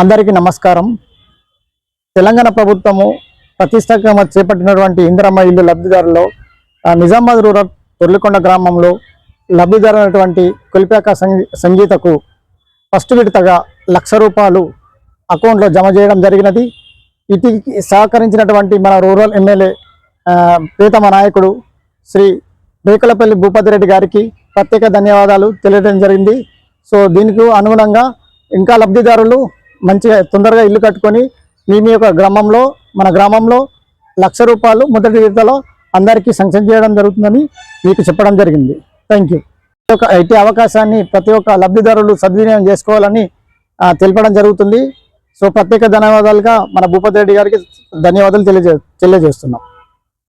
అందరికీ నమస్కారం. తెలంగాణ ప్రభుత్వము ప్రతిష్టాత్మకంగా చేపట్టినటువంటి ఇందిరమ్మ ఇల్లు లబ్ధిదారులో నిజామాబాద్ రూరల్ తొర్లికొండ గ్రామంలో లబ్ధిదారు కొలిపాక సంగీతకు ఫస్ట్ విడతగా లక్ష రూపాయలు అకౌంట్లో జమ చేయడం జరిగినది. ఇటీకి సహకరించినటువంటి మన రూరల్ ఎమ్మెల్యే పీతమ ప్రీతమ నాయకుడు శ్రీ రేకులపల్లి భూపతి రెడ్డి గారికి ప్రత్యేక ధన్యవాదాలు తెలియడం జరిగింది. సో దీనికి అనుగుణంగా ఇంకా లబ్ధిదారులు మంచిగా తొందరగా ఇల్లు కట్టుకొని మీ మీ యొక్క గ్రామంలో మన గ్రామంలో లక్ష రూపాయలు మొదటి విడతలో అందరికీ శంక్షన్ చేయడం జరుగుతుందని మీకు చెప్పడం జరిగింది. థ్యాంక్ యూ ఈ యొక్క అవకాశాన్ని ప్రతి ఒక్క లబ్ధిదారులు సద్వినియోగం చేసుకోవాలని తెలపడం జరుగుతుంది. సో ప్రత్యేక ధన్యవాదాలుగా మన భూపతి రెడ్డి గారికి ధన్యవాదాలు తెలియజే తెలియజేస్తున్నాం.